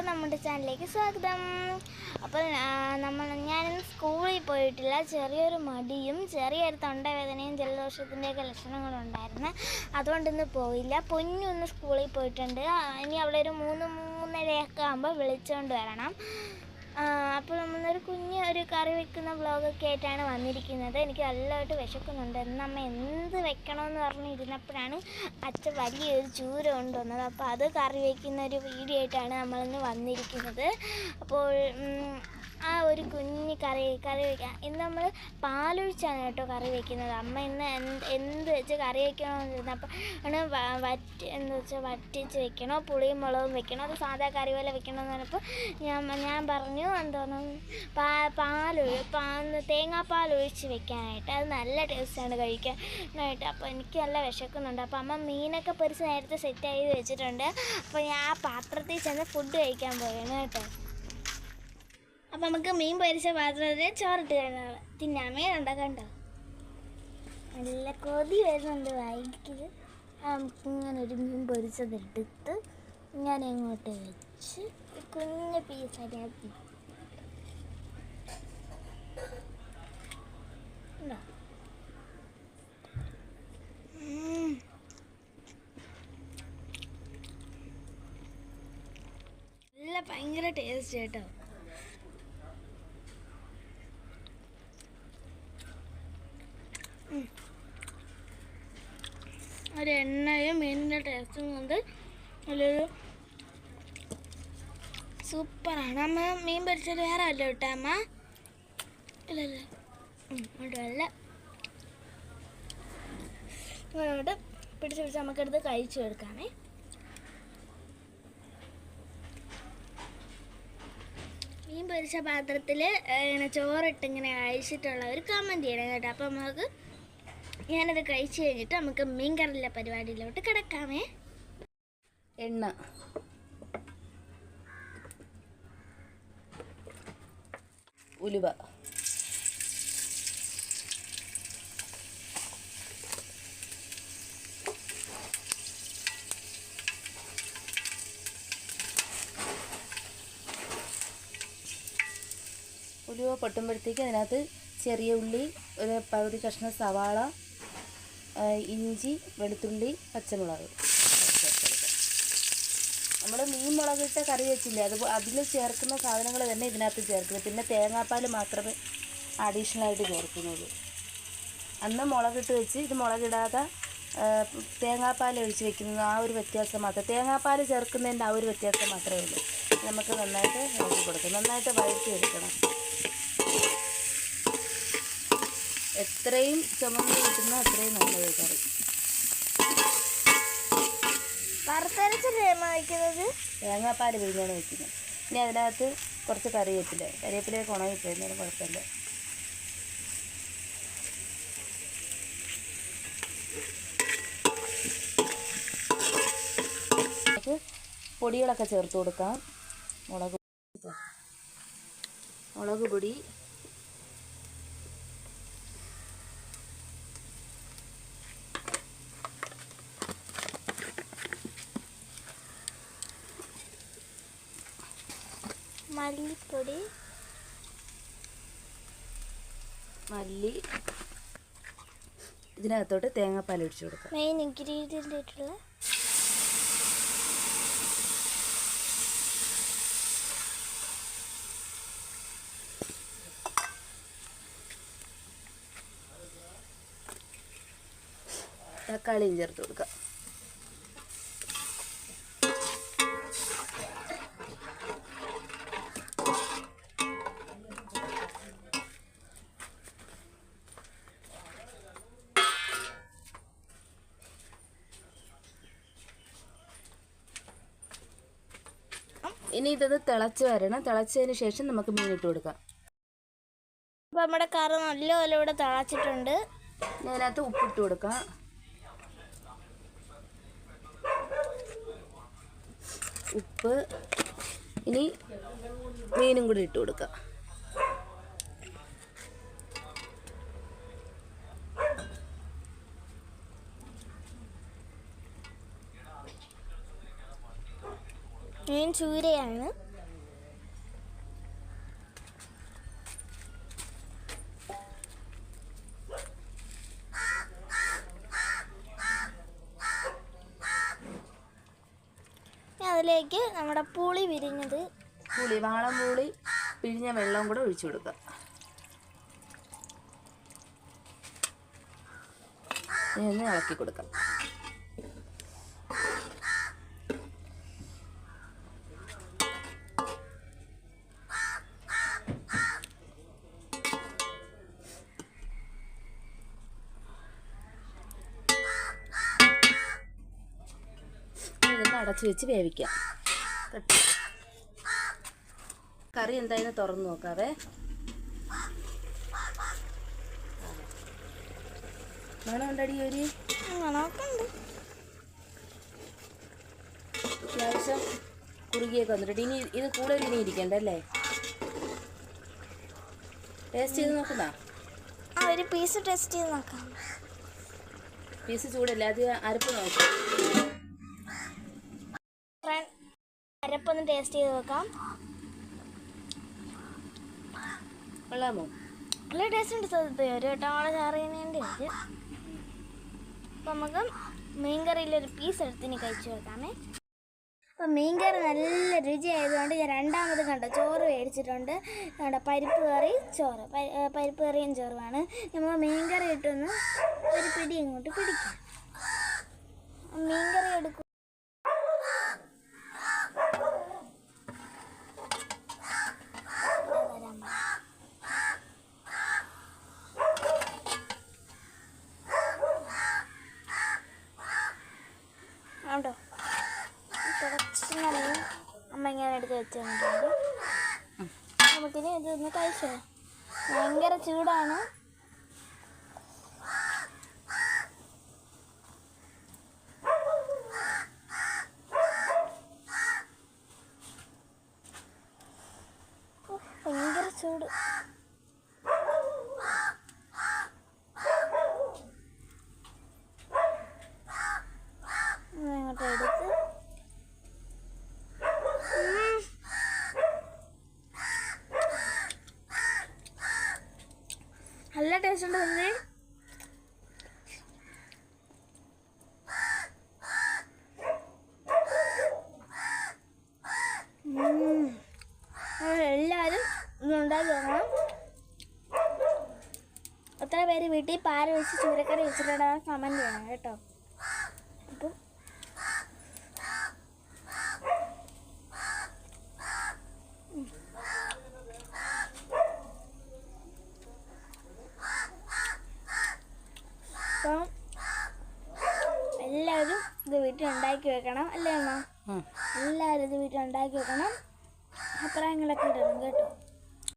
എല്ലാവർക്കും നമ്മുടെ ചാനലിലേക്ക് സ്വാഗതം. അപ്പോൾ നമ്മൾ ഞാൻ സ്കൂളിൽ പോയിട്ടില്ല. ചെറിയൊരു മടിയും ചെറിയൊരു തൊണ്ടവേദനയും ജലദോഷത്തിന്റെയൊക്കെ ലക്ഷണങ്ങളുണ്ടായിരുന്നു. അതുകൊണ്ട് ഇന്ന് പോയില്ല. പൊന്നൊന്ന് സ്കൂളിൽ പോയിട്ടുണ്ട്. ഇനി അവിടെ ഒരു മൂന്ന് മൂന്നരയൊക്കെ ആകുമ്പോൾ വിളിച്ചുകൊണ്ട് വരണം. അപ്പോൾ നമ്മളൊരു കുഞ്ഞ് ഒരു കറി വെക്കുന്ന വ്ളോഗൊക്കെ ആയിട്ടാണ് വന്നിരിക്കുന്നത്. എനിക്ക് നല്ലതായിട്ട് വിശക്കുന്നുണ്ട്. അമ്മ എന്ത് വെക്കണമെന്ന് പറഞ്ഞിരുന്നപ്പോഴാണ് അച്ഛൻ വലിയൊരു ചൂര കൊണ്ടുവന്നത്. അപ്പോൾ അത് കറി വെക്കുന്ന ഒരു വീഡിയോ ആയിട്ടാണ് നമ്മളിന്ന് വന്നിരിക്കുന്നത്. അപ്പോൾ ആ ഒരു കുഞ്ഞ് കറി കറി വയ്ക്കാം ഇന്ന് നമ്മൾ പാലൊഴിച്ചാണ് കേട്ടോ കറി വയ്ക്കുന്നത് അമ്മ ഇന്ന് എന്ത് എന്ത് വെച്ച് കറി വയ്ക്കണമെന്നിരുന്നു അപ്പോൾ ആണ് വറ്റ് എന്താ വെച്ചാൽ വറ്റിച്ച് വെക്കണോ? പുളിയും മുളകും വെക്കണോ? അത് സാധാ കറി പോലെ വെക്കണമെന്ന് പറഞ്ഞപ്പോൾ ഞാൻ ഞാൻ പറഞ്ഞു എന്താണ് പാ പാലൊഴി പാ തേങ്ങാപ്പാൽ ഒഴിച്ച് വെക്കാനായിട്ട്. അത് നല്ല ടേസ്റ്റാണ് കഴിക്കാനായിട്ട്. അപ്പോൾ എനിക്ക് നല്ല വിശക്കുന്നുണ്ട്. അപ്പോൾ അമ്മ മീനൊക്കെ പൊരിച്ച് നേരത്തെ സെറ്റ് ചെയ്ത് വെച്ചിട്ടുണ്ട്. അപ്പോൾ ഞാൻ ആ പാത്രത്തിൽ ചെന്ന് ഫുഡ് കഴിക്കാൻ പോവുകയാണ് കേട്ടോ. അപ്പം നമുക്ക് മീൻ പൊരിച്ച പാത്രത്തിൽ ചോറിട്ട് കഴിഞ്ഞാൽ തിന്നാമേ ഉണ്ടോ കണ്ടോ? നല്ല കൊതി വരുന്നുണ്ട് വായിക്കത് ഇങ്ങനെ ഒരു മീൻ പൊരിച്ചതെടുത്ത് ഞാൻ ഇങ്ങോട്ട് വെച്ച് കുഞ്ഞു കുഞ്ഞ് പീസ് അരിയാത്തി ഉണ്ടോ? നല്ല ഭയങ്കര ടേസ്റ്റ് കേട്ടോ. ഒരു എണ്ണയും മീനിന്റെ ടേസ്റ്റും കൊണ്ട് നല്ലൊരു സൂപ്പറാണ്. അമ്മ മീൻ പൊരിച്ചത് വേറെ അല്ല കേട്ടോ അമ്മ. ഇല്ല ഇല്ല. ഉം, അല്ല. അങ്ങോട്ട് പിടിച്ച് പിടിച്ച് നമുക്കെടുത്ത് കഴിച്ചു എടുക്കാമേ മീൻ പൊരിച്ച പാത്രത്തിൽ ഇങ്ങനെ ചോറിട്ട് ഇങ്ങനെ ഒരു കമന്റ് ചെയ്യണം കേട്ടോ. അപ്പം നമുക്ക് ഞാനത് കഴിച്ച് കഴിഞ്ഞിട്ട് നമുക്ക് മീൻ കറിയിലെ പരിപാടിയിലോട്ട് കിടക്കാമേ. എണ്ണ. ഉലുവ. ഉലുവ പൊട്ടുമ്പോഴത്തേക്ക് അതിനകത്ത് ചെറിയ ഉള്ളി ഒരു പകുതി കഷ്ണം സവാള ഇഞ്ചി വെളുത്തുള്ളി പച്ചമുളക്. നമ്മൾ മീൻ മുളകിട്ട കറി വെച്ചില്ലേ അത് അതിൽ ചേർക്കുന്ന സാധനങ്ങൾ തന്നെ ഇതിനകത്ത് ചേർക്കുന്നത് പിന്നെ തേങ്ങാപ്പാൽ മാത്രമേ അഡീഷണൽ ആയിട്ട് ചേർക്കുന്നുള്ളൂ. അന്ന് മുളകിട്ട് വെച്ച് ഇത് മുളകിടാതെ തേങ്ങാപ്പാൽ ഒഴിച്ച് വെക്കുന്നത് ആ ഒരു വ്യത്യാസം മാത്രം. തേങ്ങാപ്പാൽ ചേർക്കുന്നതിന്റെ ആ ഒരു വ്യത്യാസം മാത്രമേ ഉള്ളൂ. നമുക്ക് നന്നായിട്ട് ഇളക്കി കൊടുക്കാം. നന്നായിട്ട് വഴറ്റി എടുക്കണം എത്രയും ചുമന്ന് കിട്ടുന്ന അത്രയും നല്ലത് കറി. വറുത്തരച്ച് തേങ്ങ വയ്ക്കുന്നത്? തേങ്ങാപ്പാൽ പിഴിഞ്ഞാണ് വയ്ക്കുന്നത്. ഇനി അതിനകത്ത് കുറച്ച് കറിവേപ്പില കറിവേപ്പിലേക്ക് ഉണങ്ങി കഴിഞ്ഞാലും കുഴപ്പമില്ല. നമുക്ക് പൊടികളൊക്കെ ചേർത്ത് കൊടുക്കാം. മുളക് മുളക് പൊടി മല്ലിപ്പൊടി മല്ലി. ഇതിനകത്തോട്ട് തേങ്ങാപ്പാൽ ഒഴിച്ചു കൊടുക്കാം. മെയിൻ ഇൻഗ്രീഡിയന്റ് ആയിട്ടുള്ള തക്കാളിയും ചേർത്ത് കൊടുക്കാം. ഇനി ഇതൊന്ന് തിളച്ച് വരണം. തിളച്ചതിന് ശേഷം നമുക്ക് മീൻ ഇട്ട് കൊടുക്കാം. അപ്പോൾ നമ്മുടെ കറ നല്ലപോലെ ഇവിടെ തിളച്ചിട്ടുണ്ട്. ഇനി അതിനകത്ത് ഉപ്പിട്ട് കൊടുക്കാം. ഉപ്പ്. ഇനി മീനും കൂടി ഇട്ട് കൊടുക്കാം. ഞാൻ ചൂരയാണ്. അതിലേക്ക് നമ്മുടെ പുളി വിരിഞ്ഞത്. പുളി വാളം പുളി പിഴിഞ്ഞ വെള്ളവും കൂടെ ഒഴിച്ചു കൊടുക്കുക. ഇളക്കി കൊടുക്കാം. അടച്ചു വെച്ച് വേവിക്കാം. കറി എന്തായാലും തുറന്നു നോക്കാവേ. ഉണ്ടടി ഒരു അത്യാവശ്യം കുറുകിയൊക്കെ വന്നിട്ട് ഇനി ഇത് കൂടുതൽ ഇനി ഇരിക്കണ്ടല്ലേ ടേസ്റ്റ് ചെയ്ത് നോക്കുന്ന? ഒരു പീസ് ടെസ്റ്റ് ചെയ്ത് നോക്കാം. പീസ് ചൂടല്ല? അത് അരപ്പ് നോക്കാം. അരപ്പൊന്ന് ടേസ്റ്റ് ചെയ്ത് നോക്കാം. കൊള്ളാമോ? നല്ല ടേസ്റ്റ് ഉണ്ട് സത്യത്തിൽ. ഒരു വട്ടം ചാറിയതിന്റെ അപ്പം നമുക്ക് മീൻ ഒരു പീസ് എടുത്തിന് കഴിച്ചു കൊടുക്കാമേ. അപ്പം മീൻകറി നല്ല രുചിയായതുകൊണ്ട് ഞാൻ രണ്ടാമത് കണ്ട ചോറ് മേടിച്ചിട്ടുണ്ട്. കണ്ട പരിപ്പ് കറി ചോറ്. പരിപ്പ് കറിയും ചോറുമാണ്. നമ്മൾ മീൻകറി ഇട്ടൊന്ന് ഒരു പിടി ഇങ്ങോട്ട് പിടിക്കാം. മീൻകറി എടുക്കും ഉണ്ടോ കുറച്ച് നല്ല അമ്മ ഇങ്ങനെ തന്നിട്ടുണ്ട് നമുക്കിനി ഇതൊന്ന് കഴിച്ചോ? ഭയങ്കര ചൂടാണ്. ഭയങ്കര ചൂട് ഒന്ന് ഇങ്ങോട്ട് എടുത്ത് ഉം. ഉണ്ട് തന്നെ എല്ലാവരും എത്ര പേര് വീട്ടിൽ പാൽ വെച്ച് ചൂരക്കറി വെച്ചിട്ടുണ്ടെന്ന് കമന്റ് ചെയ്യണം കേട്ടോ അപ്പം അപ്പം എല്ലാവരും ഇത് വീട്ടിൽ ഉണ്ടാക്കി വെക്കണം അല്ലേ അമ്മ. എല്ലാവരും ഇത് വീട്ടിൽ ഉണ്ടാക്കി വെക്കണം. അഭിപ്രായങ്ങളൊക്കെ ഇടണം കേട്ടോ.